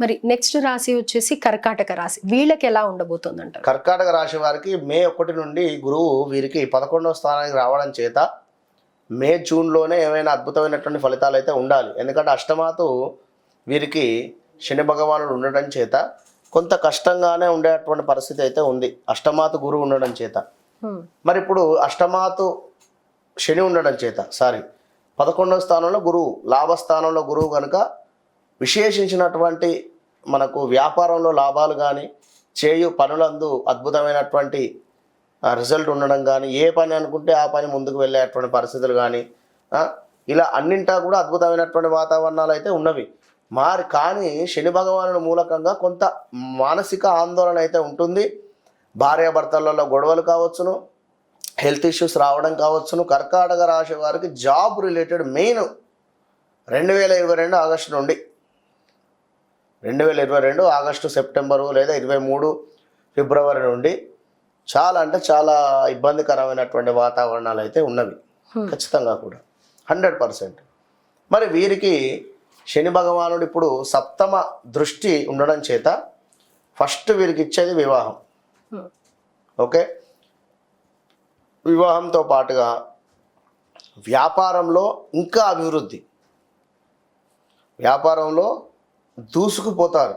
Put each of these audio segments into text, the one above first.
మరి నెక్స్ట్ రాశి వచ్చేసి కర్కాటక రాశి. వీళ్ళకి ఎలా ఉండబోతుంది అంటారు కర్కాటక రాశి వారికి మే ఒకటి నుండి గురువు వీరికి పదకొండవ స్థానానికి రావడం చేత మే జూన్లోనే ఏమైనా అద్భుతమైనటువంటి ఫలితాలు అయితే ఉండాలి. ఎందుకంటే అష్టమాతు వీరికి శని భగవానుడు ఉండడం చేత కొంత కష్టంగానే ఉండేటువంటి పరిస్థితి అయితే ఉంది. అష్టమాతు గురువు ఉండడం చేత. మరి ఇప్పుడు అష్టమాతు శని ఉండడం చేత సారీ పదకొండవ స్థానంలో గురువు లాభస్థానంలో గురువు కనుక విశేషించినటువంటి మనకు వ్యాపారంలో లాభాలు కానీ చేయు పనులందు అద్భుతమైనటువంటి రిజల్ట్ ఉండడం కానీ ఏ పని అనుకుంటే ఆ పని ముందుకు వెళ్ళేటువంటి పరిస్థితులు కానీ ఇలా అన్నింటా కూడా అద్భుతమైనటువంటి వాతావరణాలు అయితే ఉన్నవి. మారి కానీ శని భగవానుడు మూలకంగా కొంత మానసిక ఆందోళన అయితే ఉంటుంది. భార్యాభర్తలలో గొడవలు కావచ్చును హెల్త్ ఇష్యూస్ రావడం కావచ్చును కర్కాటక రాశి వారికి జాబ్ రిలేటెడ్ మెయిన్ రెండు వేల ఇరవై రెండు ఆగస్టు నుండి రెండు వేల ఇరవై రెండు ఆగస్టు సెప్టెంబరు లేదా ఇరవై మూడు ఫిబ్రవరి నుండి చాలా అంటే చాలా ఇబ్బందికరమైనటువంటి వాతావరణాలు అయితే ఉన్నవి. ఖచ్చితంగా కూడా. Hundred percent. మరి వీరికి శని భగవానుడు ఇప్పుడు సప్తమ దృష్టి ఉండడం చేత ఫస్ట్ వీరికి ఇచ్చేది వివాహం. ఓకే? వివాహంతో పాటుగా వ్యాపారంలో ఇంకా అభివృద్ధి. వ్యాపారంలో దూసుకుపోతారు.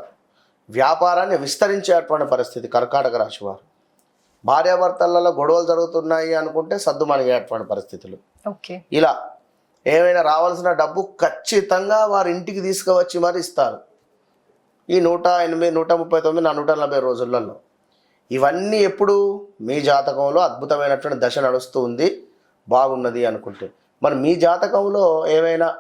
వ్యాపారాన్ని విస్తరించేటువంటి పరిస్థితి కర్కాటక రాశి వారు. భార్యాభర్తలలో గొడవలు జరుగుతున్నాయి అనుకుంటే సద్దుమణిగేటువంటి పరిస్థితులు. ఓకే. ఇలా ఏమైనా రావాల్సిన డబ్బు ఖచ్చితంగా వారి ఇంటికి తీసుకువచ్చి మరి ఇస్తారు. ఈ నూట ఎనిమిది నూట ముప్పై తొమ్మిది నా నూట నలభై రోజులలో. ఇవన్నీ ఎప్పుడు? మీ జాతకంలో అద్భుతమైనటువంటి దశ నడుస్తూ ఉంది. బాగున్నది అనుకుంటే. మరి మీ జాతకంలో ఏమైనా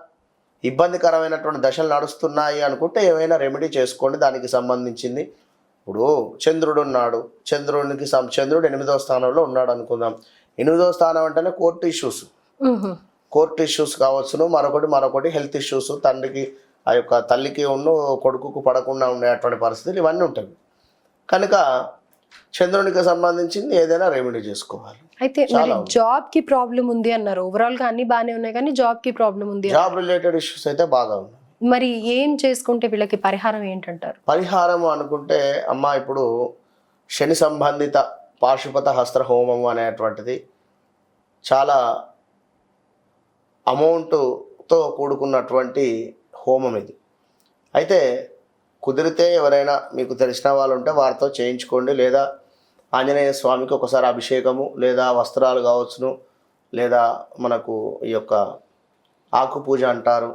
ఇబ్బందికరమైనటువంటి దశలు నడుస్తున్నాయి అనుకుంటే ఏమైనా రెమెడీ చేసుకోండి. దానికి సంబంధించింది ఇప్పుడు చంద్రుడు ఉన్నాడు. చంద్రునికి సం చంద్రుడు ఎనిమిదవ స్థానంలో ఉన్నాడు అనుకుందాం. ఎనిమిదవ స్థానం అంటేనే కోర్టు ఇష్యూస్. కోర్టు ఇష్యూస్ కావచ్చును. మరొకటి మరొకటి హెల్త్ ఇష్యూస్ తండ్రికి ఆ యొక్క తల్లికి ఉన్న కొడుకుకు పడకుండా ఉండేటువంటి పరిస్థితులు ఇవన్నీ ఉంటాయి. కనుక చంద్రునికి సంబంధించింది ఏదైనా రెమెడీ చేసుకోవాలి. అయితే జాబ్కి ప్రాబ్లం ఉంది అన్నారు. ఓవరాల్గా అన్ని బానే ఉన్నాయి కానీ జాబ్కి ప్రాబ్లం ఉంది. జాబ్ రిలేటెడ్ ఇష్యూస్ అయితే బాగా ఉన్నాయి. మరి ఏం చేసుకుంటే వీళ్ళకి పరిహారం ఏంటంటారు? పరిహారం అనుకుంటే అమ్మ ఇప్పుడు శని సంబంధిత పాశుపత హస్త్ర హోమం అనేటువంటిది చాలా అమౌంట్తో కూడుకున్నటువంటి హోమం ఇది. అయితే కుదిరితే ఎవరైనా మీకు తెలిసిన వాళ్ళు ఉంటే వారితో చేయించుకోండి. లేదా ఆంజనేయ స్వామికి ఒకసారి అభిషేకము లేదా వస్త్రాలు కావచ్చును లేదా మనకు ఈ యొక్క ఆకు పూజ అంటారు.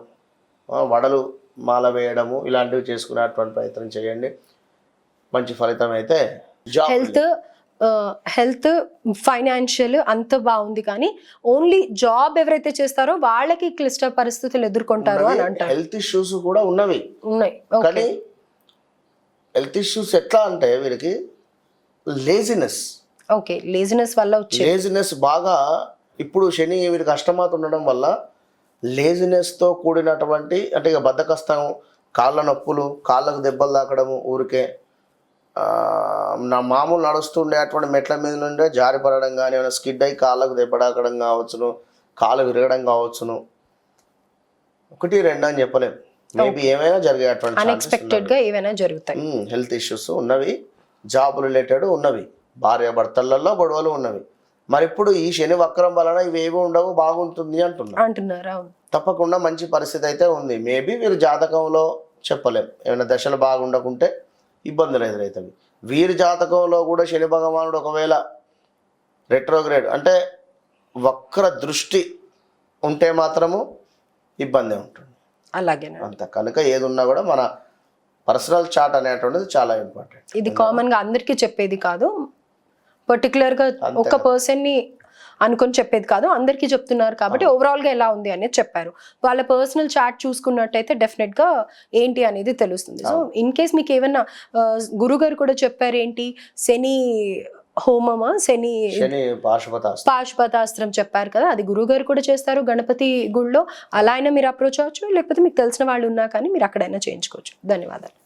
వడలు మాల వేయడము ఇలాంటివి చేసుకునేటువంటి ప్రయత్నం చేయండి. మంచి ఫలితం అయితే హెల్త్ హెల్త్ ఫైనాన్షియల్ అంత బాగుంది కానీ ఓన్లీ జాబ్ ఎవరైతే చేస్తారో వాళ్ళకి క్లిష్ట పరిస్థితులు ఎదుర్కొంటారు అని అంటారు. హెల్త్ ఇష్యూస్ కూడా ఉన్నవి. ఉన్నాయి. కానీ హెల్త్ ఇష్యూస్ ఎట్లా అంటే వీరికి లేజినెస్. ఓకే లేజినెస్ వల్ల వచ్చే లేజినెస్ బాగా ఇప్పుడు శని వీరికి అష్టమాత ఉండడం వల్ల లేజినెస్తో కూడినటువంటి అంటే ఇక బద్దకస్తం కాళ్ళ నొప్పులు కాళ్ళకు దెబ్బలు తాకడము ఊరికే నా మామూలు నడుస్తుండేటువంటి మెట్ల మీద నుండే జారి పడడం కానీ ఏమైనా స్కిడ్ అయి కాళ్ళకు దెబ్బ తాకడం కావచ్చును కాళ్ళు విరగడం కావచ్చును. ఒకటి రెండు అని చెప్పలేం. మేబీ ఏమైనా జరిగేటువంటి అన్ఎక్స్పెక్టెడ్గా ఏవైనా జరుగుతాయి. హెల్త్ ఇష్యూస్ ఉన్నవి జాబ్ రిలేటెడ్ ఉన్నవి భార్య భర్తలలో గొడవలు ఉన్నవి. మరి ఇప్పుడు ఈ శని వక్రం వలన ఇవేవి ఉండవు బాగుంటుంది అంటున్నా అంటున్నారు తప్పకుండా మంచి పరిస్థితి అయితే ఉంది. మేబీ వీరు జాతకంలో చెప్పలేం. ఏమైనా దశలు బాగుండకుంటే ఇబ్బందులు ఎదురవుతాయి వీరి జాతకంలో కూడా శని భగవానుడు ఒకవేళ రెట్రోగ్రేడ్ అంటే వక్ర దృష్టి ఉంటే మాత్రము ఇబ్బంది ఉంటుంది. అలాగేనా అంత కనుక ఏది ఉన్నా కూడా మన పర్సనల్ చాట్ అనేటువంటిది చాలా ఇంపార్టెంట్. ఇది కామన్గా అందరికీ చెప్పేది కాదు. పర్టికులర్గా ఒక పర్సన్ని అనుకొని చెప్పేది కాదు. అందరికీ చెప్తున్నారు కాబట్టి ఓవరాల్గా ఎలా ఉంది అనేది చెప్పారు. వాళ్ళ పర్సనల్ చాట్ చూసుకున్నట్టయితే డెఫినెట్గా ఏంటి అనేది తెలుస్తుంది. సో ఇన్ కేస్ మీకు ఏమన్నా గురుగారు కూడా చెప్పారు ఏంటి శని హోమమా? శని శని పాశుపత పాశుపతాస్త్రం చెప్పారు కదా అది గురుగారు కూడా చేస్తారు గణపతి గుళ్ళో. అలా అయినా మీరు అప్రోచ్ అవ్వచ్చు లేకపోతే మీకు తెలిసిన వాళ్ళు ఉన్నా కానీ మీరు అక్కడైనా చేయించుకోవచ్చు. ధన్యవాదాలు.